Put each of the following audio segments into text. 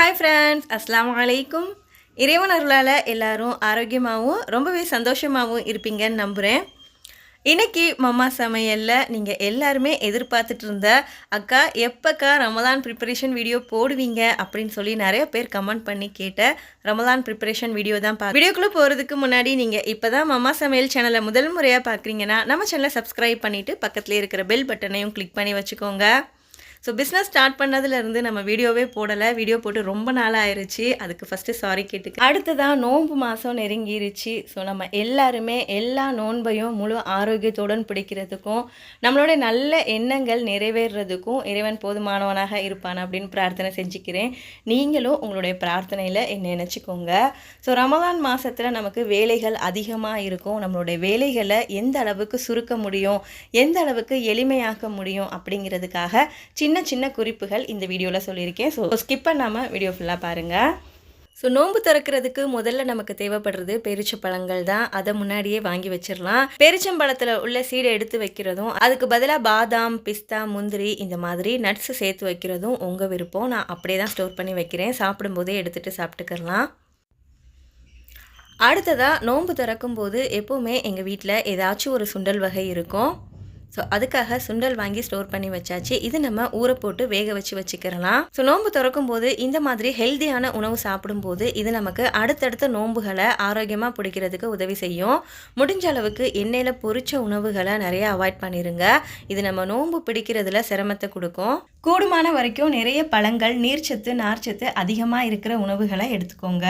Hi friends அஸ்லாம் அலைக்கும் இறைவன் அருளால் எல்லோரும் ஆரோக்கியமாகவும் ரொம்பவே சந்தோஷமாகவும் இருப்பீங்கன்னு நம்புகிறேன் இன்றைக்கி மம்மா சமையலில் நீங்கள் எல்லாருமே எதிர்பார்த்துட்டு இருந்த அக்கா எப்போக்கா ரமலான் ப்ரிப்பரேஷன் வீடியோ போடுவீங்க அப்படின்னு சொல்லி நிறைய பேர் கமெண்ட் பண்ணி கேட்ட ரமலான் ப்ரிப்பரேஷன் வீடியோ தான் பா வீடியோக்குள்ளே போகிறதுக்கு முன்னாடி நீங்கள் இப்போ தான் மம்மா சமையல் சேனலை முதல் முறையாக பார்க்குறீங்கன்னா நம்ம சேனலை சப்ஸ்கிரைப் பண்ணிவிட்டு பக்கத்துலேயே இருக்கிற பெல் பட்டனையும் கிளிக் பண்ணி வச்சுக்கோங்க. ஸோ பிஸ்னஸ் ஸ்டார்ட் பண்ணதுலேருந்து நம்ம வீடியோவே போடலை. வீடியோ போட்டு ரொம்ப நாள் ஆயிருச்சு அதுக்கு ஃபஸ்ட்டு சாரி கேட்டுக்கு. அடுத்ததாக நோன்பு மாதம் நெருங்கிருச்சு. ஸோ நம்ம எல்லாருமே எல்லா நோன்பையும் முழு ஆரோக்கியத்துடன் பிடிக்கிறதுக்கும் நம்மளோட நல்ல எண்ணங்கள் நிறைவேறுறதுக்கும் இறைவன் போதுமானவனாக இருப்பான் அப்படின்னு பிரார்த்தனை செஞ்சுக்கிறேன். நீங்களும் உங்களுடைய பிரார்த்தனையில் என்ன நினச்சிக்கோங்க ஸோ ரமலான் மாதத்தில் நமக்கு வேலைகள் அதிகமாக இருக்கும். நம்மளுடைய வேலைகளை எந்த அளவுக்கு சுருக்க முடியும் எந்த அளவுக்கு எளிமையாக்க முடியும் அப்படிங்கிறதுக்காக சின்ன சின்ன சின்ன குறிப்புகள் இந்த வீடியோவில் சொல்லியிருக்கேன். ஸோ ஸ்கிப் பண்ணாமல் வீடியோ ஃபுல்லாக பாருங்கள் ஸோ நோன்பு திறக்கிறதுக்கு முதல்ல நமக்கு தேவைப்படுறது பெரிச்சப்பழங்கள் தான். அதை முன்னாடியே வாங்கி வச்சிடலாம். பெரிச்சம்பழத்தில் உள்ள சீடை எடுத்து வைக்கிறதும் அதுக்கு பதிலாக பாதாம் பிஸ்தா முந்திரி இந்த மாதிரி நட்ஸ் சேர்த்து வைக்கிறதும் உங்கள் விருப்பம். நான் அப்படியே தான் ஸ்டோர் பண்ணி வைக்கிறேன். சாப்பிடும்போதே எடுத்துகிட்டு சாப்பிட்டுக்கலாம். அடுத்ததாக நோன்பு திறக்கும்போது எப்போவுமே எங்கள் வீட்டில் ஏதாச்சும் ஒரு சுண்டல் வகை இருக்கும். ஸோ அதுக்காக சுண்டல் வாங்கி ஸ்டோர் பண்ணி வச்சாச்சு. இது நம்ம ஊற போட்டு வேக வச்சு வச்சுக்கிறலாம் ஸோ நோன்பு திறக்கும் போது இந்த மாதிரி ஹெல்த்தியான உணவு சாப்பிடும்போது இது நமக்கு அடுத்தடுத்த நோன்புகளை ஆரோக்கியமாக பிடிக்கிறதுக்கு உதவி செய்யும். முடிஞ்ச அளவுக்கு எண்ணெயில் பொரிச்ச உணவுகளை நிறைய அவாய்ட் பண்ணிடுங்க இது நம்ம நோன்பு பிடிக்கிறதுல சிரமத்தை கொடுக்கும். கூடுமான வரைக்கும் நிறைய பழங்கள் நீர்ச்சத்து நார்ச்சத்து அதிகமாக இருக்கிற உணவுகளை எடுத்துக்கோங்க.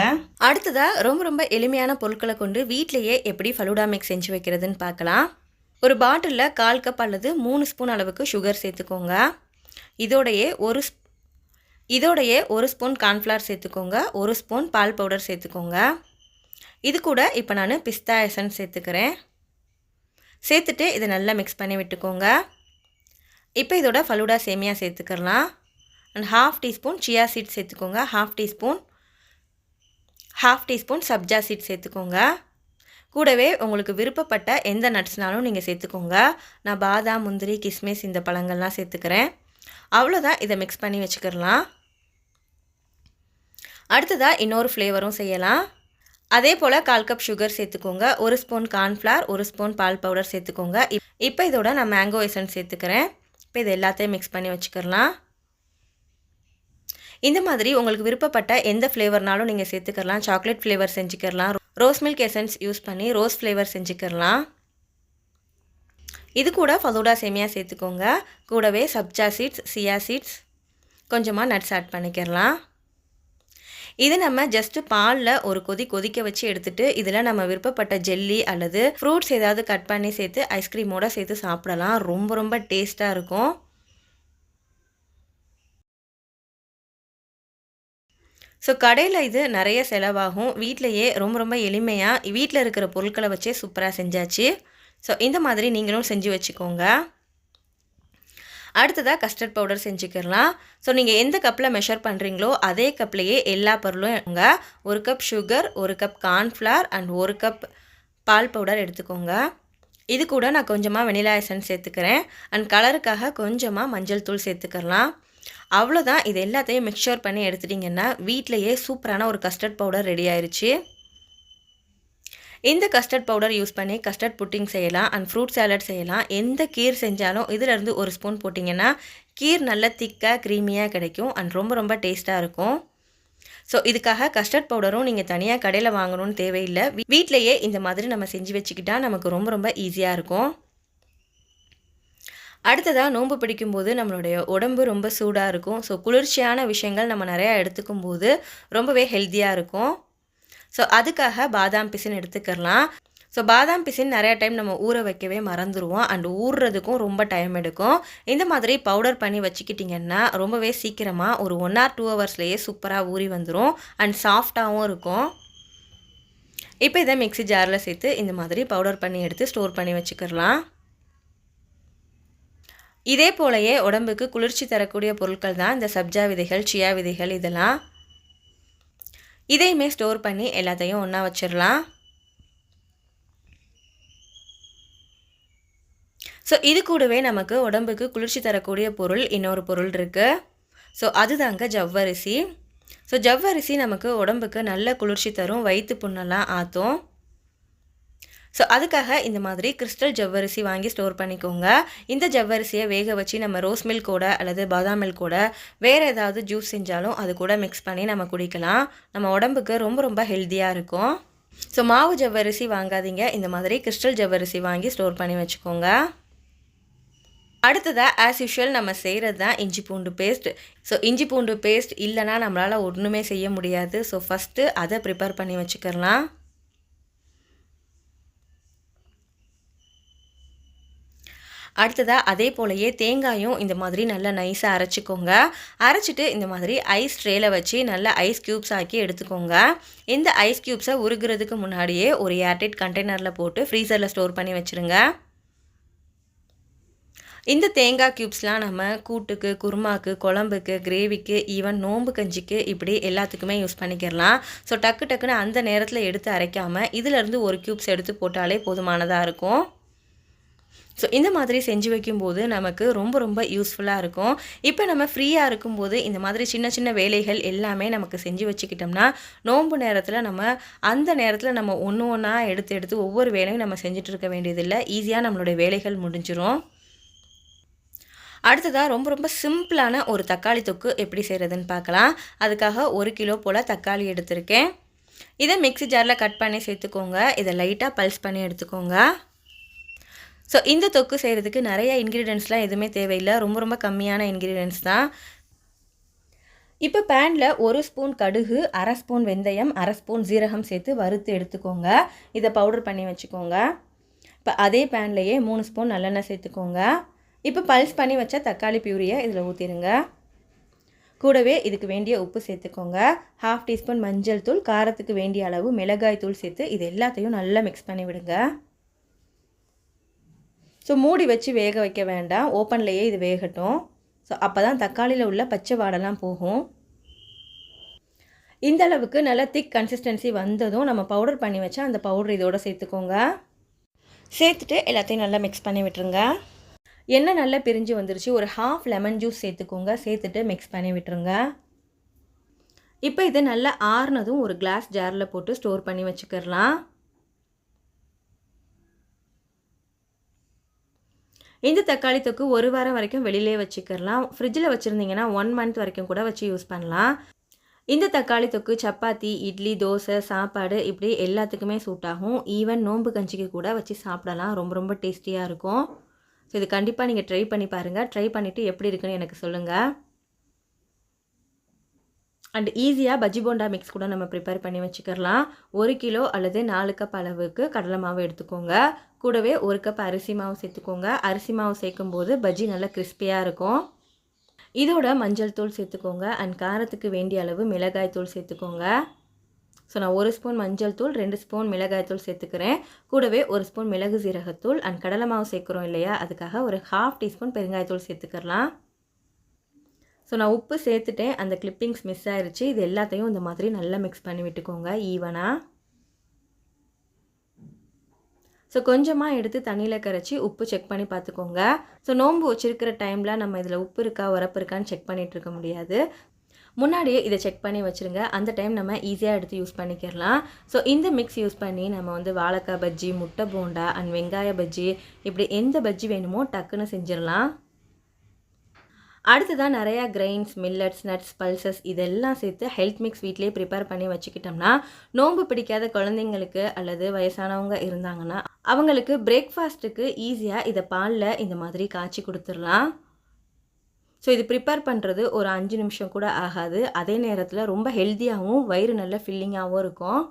அடுத்ததாக ரொம்ப ரொம்ப எளிமையான பொருட்களை கொண்டு வீட்டிலேயே எப்படி ஃபலூடா மிக்ஸ் செஞ்சு வைக்கிறதுன்னு பார்க்கலாம். ஒரு பாட்டிலில் கால் கப் அல்லது மூணு ஸ்பூன் அளவுக்கு சுகர் சேர்த்துக்கோங்க. இதோடையே ஒரு இதோடையே ஒரு ஸ்பூன் கார்ன்ஃப்ளவர் சேர்த்துக்கோங்க. ஒரு ஸ்பூன் பால் பவுடர் சேர்த்துக்கோங்க. இது கூட இப்போ நான் பிஸ்தா எசன்ஸ் சேர்த்துக்கிறேன். சேர்த்துட்டு இதை நல்லா மிக்ஸ் பண்ணி விட்டுக்கோங்க. இப்போ இதோட ஃபலூடா சேமியா சேர்த்துக்கலாம். And half teaspoon chia seed சேர்த்துக்கோங்க. Half teaspoon half teaspoon sabja seed சேர்த்துக்கோங்க. கூடவே உங்களுக்கு விருப்பப்பட்ட எந்த நட்ஸ்னாலும் நீங்கள் சேர்த்துக்கோங்க. நான் பாதாம் முந்திரி கிஸ்மிஸ் இந்த பழங்கள்லாம் சேர்த்துக்கிறேன். அவ்வளோதான். இதை மிக்ஸ் பண்ணி வச்சுக்கிடலாம் அடுத்ததாக இன்னொரு ஃப்ளேவரும் செய்யலாம். அதே போல் கால் கப் சுகர் சேர்த்துக்கோங்க. ஒரு ஸ்பூன் கார்ன்ஃப்ளார் ஒரு ஸ்பூன் பால் பவுடர் சேர்த்துக்கோங்க. இப்போ இதோட நான் மேங்கோ எசன்ஸ் சேர்த்துக்கிறேன். இப்போ இது எல்லாத்தையும் மிக்ஸ் பண்ணி வச்சுக்கிடலாம் இந்த மாதிரி உங்களுக்கு விருப்பப்பட்ட எந்த ஃப்ளேவர்னாலும் நீங்கள் சேர்த்துக்கலாம் சாக்லேட் ஃப்ளேவர் செஞ்சுக்கலாம் ரோஸ் மில்க் எசன்ஸ் யூஸ் பண்ணி ரோஸ் ஃப்ளேவர் செஞ்சுக்கிறலாம் இது கூட ஃபலூடா சேமியா சேர்த்துக்கோங்க. கூடவே சப்ஜா சீட்ஸ் சியா சீட்ஸ் கொஞ்சமாக நட்ஸ் ஆட் பண்ணிக்கிறலாம் இது நம்ம ஜஸ்ட்டு பாலில் ஒரு கொதி கொதிக்க வச்சு எடுத்துகிட்டு இதில் நம்ம விருப்பப்பட்ட ஜெல்லி அல்லது ஃப்ரூட்ஸ் ஏதாவது கட் பண்ணி சேர்த்து ஐஸ்கிரீமோடு சேர்த்து சாப்பிடலாம். ரொம்ப ரொம்ப டேஸ்ட்டாக இருக்கும். ஸோ கடையில் இது நிறைய செலவாகும். வீட்டிலையே ரொம்ப ரொம்ப எளிமையாக வீட்டில் இருக்கிற பொருட்களை வச்சே சூப்பராக செஞ்சாச்சு. ஸோ இந்த மாதிரி நீங்களும் செஞ்சு வச்சுக்கோங்க. அடுத்ததாக கஸ்டர்ட் பவுடர் செஞ்சுக்கலாம் ஸோ நீங்கள் எந்த கப்பில் மெஷர் பண்ணுறீங்களோ அதே கப்லேயே எல்லா பொருளும் எடுங்க. ஒரு கப் சுகர் ஒரு கப் கார்ன்ஃப்ளவர் அண்ட் ஒரு கப் பால் பவுடர் எடுத்துக்கோங்க. இது கூட நான் கொஞ்சமாக வெனிலா எசன்ஸ் சேர்த்துக்கிறேன். அண்ட் கலருக்காக கொஞ்சமாக மஞ்சள் தூள் சேர்த்துக்கலாம் அவ்வளோதான் இது எல்லாத்தையும் மிக்சர் பண்ணி எடுத்துட்டிங்கன்னா வீட்டிலையே சூப்பரான ஒரு கஸ்டர்ட் பவுடர் ரெடி ஆயிடுச்சு இந்த கஸ்டர்ட் பவுடர் யூஸ் பண்ணி கஸ்டர்ட் புட்டிங் செய்யலாம் அண்ட் ஃப்ரூட் சாலட் செய்யலாம். எந்த கீர் செஞ்சாலும் இதிலேருந்து ஒரு ஸ்பூன் போட்டிங்கன்னா கீர் நல்ல திக்காக க்ரீமியாக கிடைக்கும் அண்ட் ரொம்ப ரொம்ப டேஸ்ட்டாக இருக்கும். ஸோ இதுக்காக கஸ்டர்ட் பவுடரும் நீங்கள் தனியாக கடையில் வாங்கணும்னு தேவையில்லை. வீட்லேயே இந்த மாதிரி நம்ம செஞ்சு வச்சுக்கிட்டா நமக்கு ரொம்ப ரொம்ப ஈஸியாக இருக்கும். அடுத்ததாக நோன்பு பிடிக்கும்போது நம்மளுடைய உடம்பு ரொம்ப சூடாக இருக்கும். ஸோ குளிர்ச்சியான விஷயங்கள் நம்ம நிறையா எடுத்துக்கும் போது ரொம்பவே ஹெல்த்தியாக இருக்கும். ஸோ அதுக்காக பாதாம் பிசின் எடுத்துக்கலாம். ஸோ பாதாம் பிசின் நிறையா டைம் நம்ம ஊற வைக்கவே மறந்துடுவோம் அண்ட் ஊறுறதுக்கும் ரொம்ப டைம் எடுக்கும். இந்த மாதிரி பவுடர் பண்ணி வச்சுக்கிட்டிங்கன்னா ரொம்பவே சீக்கிரமாக ஒரு ஒன் ஆர் டூ ஹவர்ஸ்லேயே சூப்பராக ஊறி வந்துடும் அண்ட் சாஃப்டாகவும் இருக்கும். இப்போ இதை மிக்ஸி ஜாரில் சேர்த்து இந்த மாதிரி பவுடர் பண்ணி எடுத்து ஸ்டோர் பண்ணி வச்சுக்கிடலாம் இதே போலயே உடம்புக்கு குளிர்ச்சி தரக்கூடிய பொருட்கள் தான் இந்த சப்ஜா விதைகள் சியா விதைகள் இதெல்லாம். இதையுமே ஸ்டோர் பண்ணி எல்லாத்தையும் ஒன்றா வச்சிடலாம். ஸோ இது கூடவே நமக்கு உடம்புக்கு குளிர்ச்சி தரக்கூடிய பொருள் இன்னொரு பொருள் இருக்குது ஸோ அதுதாங்க ஜவ்வரிசி. ஸோ ஜவ்வரிசி நமக்கு உடம்புக்கு நல்ல குளிர்ச்சி தரும் வயிற்று புண்ணெல்லாம் ஆற்றும் ஸோ அதுக்காக இந்த மாதிரி கிறிஸ்டல் ஜவ்வரிசி வாங்கி ஸ்டோர் பண்ணிக்கோங்க. இந்த ஜவ்வரிசியை வேக வச்சு நம்ம ரோஸ் மில்க் கூட அல்லது பாதாம் மில்க் கூட வேறு ஏதாவது ஜூஸ் செஞ்சாலும் அது கூட மிக்ஸ் பண்ணி நம்ம குடிக்கலாம். நம்ம உடம்புக்கு ரொம்ப ரொம்ப ஹெல்த்தியாக இருக்கும். ஸோ மாவு ஜவ்வரிசி வாங்காதீங்க. இந்த மாதிரி கிறிஸ்டல் ஜவ்வரிசி வாங்கி ஸ்டோர் பண்ணி வச்சுக்கோங்க. அடுத்ததாக ஆஸ் யூஷுவல் நம்ம செய்கிறது தான் இஞ்சி பூண்டு பேஸ்ட் ஸோ இஞ்சி பூண்டு பேஸ்ட் இல்லைனா நம்மளால் ஒன்றுமே செய்ய முடியாது. ஸோ ஃபஸ்ட்டு அதை ப்ரிப்பேர் பண்ணி வச்சுக்கலாம் அடுத்ததாக அதே போலயே தேங்காயும் இந்த மாதிரி நல்லா நைஸாக அரைச்சிக்கோங்க. அரைச்சிட்டு இந்த மாதிரி ஐஸ் ட்ரேல வச்சு நல்லா ஐஸ் க்யூப்ஸ் ஆக்கி எடுத்துக்கோங்க. இந்த ஐஸ் க்யூப்ஸை உருகிறதுக்கு முன்னாடியே ஒரு ஏர்டைட் கண்டெய்னரில் போட்டு ஃப்ரீசரில் ஸ்டோர் பண்ணி வச்சுருங்க. இந்த தேங்காய் க்யூப்ஸ்லாம் நம்ம கூட்டுக்கு குருமாக்கு குழம்புக்கு கிரேவிக்கு ஈவன் நோம்பு கஞ்சிக்கு இப்படி எல்லாத்துக்குமே யூஸ் பண்ணிக்கிறலாம் ஸோ டக்கு டக்குன்னு அந்த நேரத்தில் எடுத்து அரைக்காமல் இதிலேருந்து ஒரு க்யூப்ஸ் எடுத்து போட்டாலே போதுமானதாக இருக்கும். ஸோ இந்த மாதிரி செஞ்சு வைக்கும்போது நமக்கு ரொம்ப ரொம்ப யூஸ்ஃபுல்லாக இருக்கும். இப்போ நம்ம ஃப்ரீயாக இருக்கும்போது இந்த மாதிரி சின்ன சின்ன வேலைகள் எல்லாமே நமக்கு செஞ்சு வச்சுக்கிட்டோம்னா நோன்பு நேரத்தில் நம்ம அந்த நேரத்தில் நம்ம ஒன்று ஒன்றா எடுத்து எடுத்து ஒவ்வொரு வேலையும் நம்ம செஞ்சுட்டு இருக்க வேண்டியதில்லை. ஈஸியாக நம்மளுடைய வேலைகள் முடிஞ்சிடும் அடுத்ததாக ரொம்ப ரொம்ப சிம்பிளான ஒரு தக்காளி தொக்கு எப்படி செய்கிறதுன்னு பார்க்கலாம். அதுக்காக ஒரு கிலோ போல் தக்காளி எடுத்திருக்கேன். இதை மிக்சி ஜாரில் கட் பண்ணி சேர்த்துக்கோங்க. இதை லைட்டாக பல்ஸ் பண்ணி எடுத்துக்கோங்க. ஸோ இந்த தொக்கு செய்கிறதுக்கு நிறைய இன்க்ரீடியன்ஸ்லாம் எதுவுமே தேவையில்லை. ரொம்ப ரொம்ப கம்மியான இன்க்ரீடியன்ஸ் தான். இப்போ பேனில் ஒரு ஸ்பூன் கடுகு அரை ஸ்பூன் வெந்தயம் அரை ஸ்பூன் ஜீரகம் சேர்த்து வறுத்து எடுத்துக்கோங்க. இதை பவுடர் பண்ணி வச்சுக்கோங்க. இப்போ அதே பேன்லேயே மூணு ஸ்பூன் நல்லெண்ணெய் சேர்த்துக்கோங்க. இப்போ பல்ஸ் பண்ணி வச்ச தக்காளி பியூரியை இதில் ஊற்றிடுங்க கூடவே இதுக்கு வேண்டிய உப்பு சேர்த்துக்கோங்க. ஹாஃப் டீஸ்பூன் மஞ்சள் தூள் காரத்துக்கு வேண்டிய அளவு மிளகாய் தூள் சேர்த்து இது எல்லாத்தையும் நல்லா மிக்ஸ் பண்ணி விடுங்க. ஸோ மூடி வச்சு வேக வைக்க வேண்டாம். ஓப்பன்லேயே இது வேகட்டும். ஸோ அப்போ தான் தக்காளியில் உள்ள பச்சை வாடெல்லாம் போகும். இந்த அளவுக்கு நல்ல திக் கன்சிஸ்டன்சி வந்ததும் நம்ம பவுடர் பண்ணி வச்சா அந்த பவுடர் இதோட சேர்த்துக்கோங்க. சேர்த்துட்டு எல்லாத்தையும் நல்லா மிக்ஸ் பண்ணி விட்டுருங்க. எண்ணெய் நல்லா பிரிஞ்சு வந்துருச்சு. ஒரு ஹாஃப் லெமன் ஜூஸ் சேர்த்துக்கோங்க. சேர்த்துட்டு மிக்ஸ் பண்ணி விட்டுருங்க. இப்போ இது நல்லா ஆறுனதும் ஒரு கிளாஸ் ஜாரில் போட்டு ஸ்டோர் பண்ணி வச்சுக்கிடலாம் இந்த தக்காளி தொக்கு ஒரு வாரம் வரைக்கும் வெளியிலே வச்சுக்கலாம். ஃப்ரிட்ஜில் வச்சுருந்தீங்கன்னா ஒன் மந்த் வரைக்கும் கூட வச்சு யூஸ் பண்ணலாம். இந்த தக்காளி தொக்கு சப்பாத்தி இட்லி தோசை சாப்பாடு இப்படி எல்லாத்துக்குமே சூட் ஆகும். ஈவன் நோன்பு கஞ்சிக்கு கூட வச்சு சாப்பிடலாம். ரொம்ப ரொம்ப டேஸ்டியாக இருக்கும். ஸோ இது கண்டிப்பாக நீங்கள் ட்ரை பண்ணி பாருங்கள் ட்ரை பண்ணிவிட்டு எப்படி இருக்குன்னு எனக்கு சொல்லுங்கள் அண்ட் ஈஸியாக பஜ்ஜி போண்டா மிக்ஸ் கூட நம்ம ப்ரிப்பேர் பண்ணி வச்சுக்கலாம். ஒரு கிலோ அல்லது நாலு கப் அளவுக்கு கடலை மாவு எடுத்துக்கோங்க. கூடவே ஒரு கப் அரிசி மாவு சேர்த்துக்கோங்க. அரிசி மாவு சேர்க்கும் போது பஜ்ஜி நல்லா கிறிஸ்பியாக இருக்கும். இதோட மஞ்சள் தூள் சேர்த்துக்கோங்க. அண்ட் காரத்துக்கு வேண்டிய அளவு மிளகாய் தூள் சேர்த்துக்கோங்க. ஸோ நான் ஒரு ஸ்பூன் மஞ்சள் தூள் ரெண்டு ஸ்பூன் மிளகாய் தூள் சேர்த்துக்கிறேன். கூடவே ஒரு ஸ்பூன் மிளகு சீரகத்தூள் அண்ட் கடலை மாவு சேர்க்குறோம் இல்லையா? அதுக்காக ஒரு ஹாஃப் டீஸ்பூன் பெருங்காயத்தூள் சேர்த்துக்கலாம். ஸோ நான் உப்பு சேர்த்துட்டேன். அந்த கிளிப்பிங்ஸ் மிஸ் ஆயிடுச்சு இது எல்லாத்தையும் இந்த மாதிரி நல்லா மிக்ஸ் பண்ணி விட்டுக்கோங்க. ஈவனாக ஸோ கொஞ்சமாக எடுத்து தண்ணியில் கரைச்சி உப்பு செக் பண்ணி பார்த்துக்கோங்க. ஸோ நோன்பு வச்சுருக்கிற டைமில் நம்ம இதில் உப்பு இருக்கா உரப்பு இருக்கான்னு செக் பண்ணிகிட்டு இருக்க முடியாது. முன்னாடியே இதை செக் பண்ணி வச்சுருங்க. அந்த டைம் நம்ம ஈஸியாக எடுத்து யூஸ் பண்ணிக்கிறலாம் ஸோ இந்த மிக்ஸ் யூஸ் பண்ணி நம்ம வந்து வாழைக்காய் பஜ்ஜி முட்டை போண்டா அண்ட் வெங்காய பஜ்ஜி இப்படி எந்த பஜ்ஜி வேணுமோ டக்குன்னு செஞ்சிடலாம். அடுத்ததாக நிறையா கிரெயின்ஸ் மில்லட்ஸ் நட்ஸ் பல்சஸ் இதெல்லாம் சேர்த்து ஹெல்த் மிக்ஸ் வீட்லேயே ப்ரிப்பேர் பண்ணி வச்சுக்கிட்டோம்னா நோன்பு பிடிக்காத குழந்தைங்களுக்கு அல்லது வயசானவங்க இருந்தாங்கன்னா அவங்களுக்கு பிரேக்ஃபாஸ்ட்டுக்கு ஈஸியாக இதை பாலில் இந்த மாதிரி காய்ச்சி கொடுத்துடலாம். ஸோ இது ப்ரிப்பேர் பண்ணுறது ஒரு அஞ்சு நிமிஷம் கூட ஆகாது. அதே நேரத்தில் ரொம்ப ஹெல்த்தியாகவும் வயிறு நல்ல ஃபில்லிங்காகவும் இருக்கும்.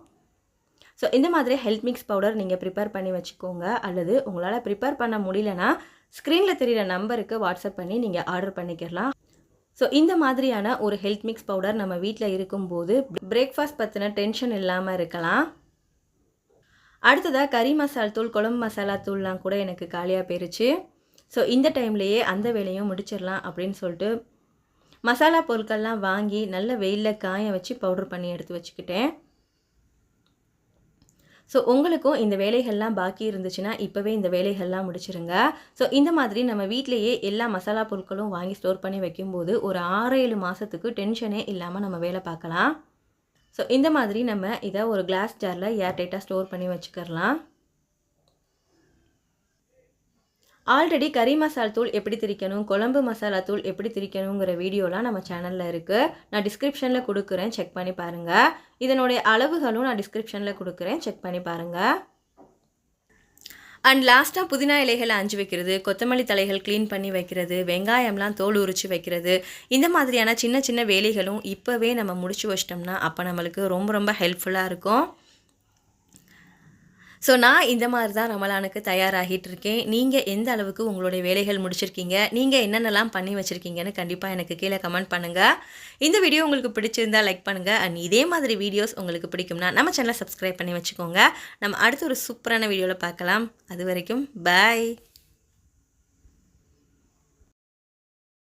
ஸோ இந்த மாதிரி ஹெல்த் மிக்ஸ் பவுடர் நீங்கள் ப்ரிப்பேர் பண்ணி வச்சுக்கோங்க. அல்லது உங்களால் ப்ரிப்பேர் பண்ண முடியலன்னா ஸ்க்ரீனில் தெரிகிற நம்பருக்கு வாட்ஸ்அப் பண்ணி நீங்கள் ஆர்டர் பண்ணிக்கலாம் ஸோ இந்த மாதிரியான ஒரு ஹெல்த் மிக்ஸ் பவுடர் நம்ம வீட்டில் இருக்கும்போது பிரேக்ஃபாஸ்ட் பற்றின டென்ஷன் இல்லாமல் இருக்கலாம். அடுத்ததாக கறி மசால் தூள் குழம்பு மசாலா தூள்லாம் கூட எனக்கு காலியாக போயிருச்சு. ஸோ இந்த டைம்லேயே அந்த வேலையும் முடிச்சிடலாம் அப்படின்னு சொல்லிட்டு மசாலா பொருட்கள்லாம் வாங்கி நல்ல வெயிலில் காய வச்சு பவுடர் பண்ணி எடுத்து வச்சுக்கிட்டேன். ஸோ உங்களுக்கும் இந்த வேலைகள்லாம் பாக்கி இருந்துச்சுன்னா இப்போவே இந்த வேலைகள்லாம் முடிச்சிருங்க. ஸோ இந்த மாதிரி நம்ம வீட்டிலேயே எல்லா மசாலா பொருட்களும் வாங்கி ஸ்டோர் பண்ணி வைக்கும்போது ஒரு ஆறு ஏழு மாதத்துக்கு டென்ஷனே இல்லாமல் நம்ம வேலை பார்க்கலாம். ஸோ இந்த மாதிரி நம்ம இதை ஒரு கிளாஸ் ஜாரில் ஏர்டைட்டாக ஸ்டோர் பண்ணி வச்சுக்கிறலாம். ஆல்ரெடி கறி மசால் தூள் எப்படி திரிக்கணும் குழம்பு மசாலா தூள் எப்படி திரிக்கணுங்கிற வீடியோலாம் நம்ம சேனலில் இருக்குது நான் டிஸ்கிரிப்ஷனில் கொடுக்குறேன் செக் பண்ணி பாருங்கள் இதனுடைய அளவுகளும் நான் டிஸ்கிரிப்ஷனில் கொடுக்குறேன் செக் பண்ணி பாருங்கள் அண்ட் லாஸ்ட்டாக புதினா இலைகளை அஞ்சு வைக்கிறது கொத்தமல்லி தலைகள் க்ளீன் பண்ணி வைக்கிறது வெங்காயம்லாம் தோல் உரிச்சு வைக்கிறது. இந்த மாதிரியான சின்ன சின்ன வேலைகளும் இப்போவே நம்ம முடிச்சு வச்சிட்டோம்னா அப்போ நம்மளுக்கு ரொம்ப ரொம்ப ஹெல்ப்ஃபுல்லாக இருக்கும். ஸோ நான் இந்த மாதிரி தான் ரமலானுக்கு தயாராகிட்டு இருக்கேன் நீங்கள் எந்த அளவுக்கு உங்களுடைய வேலைகள் முடிச்சிருக்கீங்க? நீங்கள் என்னென்னலாம் பண்ணி வச்சுருக்கீங்கன்னு கண்டிப்பாக எனக்கு கீழே கமெண்ட் பண்ணுங்கள் இந்த வீடியோ உங்களுக்கு பிடிச்சிருந்தா லைக் பண்ணுங்கள் அண்ட் இதே மாதிரி வீடியோஸ் உங்களுக்கு பிடிக்கும்னா நம்ம சேனலை சப்ஸ்கிரைப் பண்ணி வச்சுக்கோங்க. நம்ம அடுத்த ஒரு சூப்பரான வீடியோவில் பார்க்கலாம். அது வரைக்கும் பாய்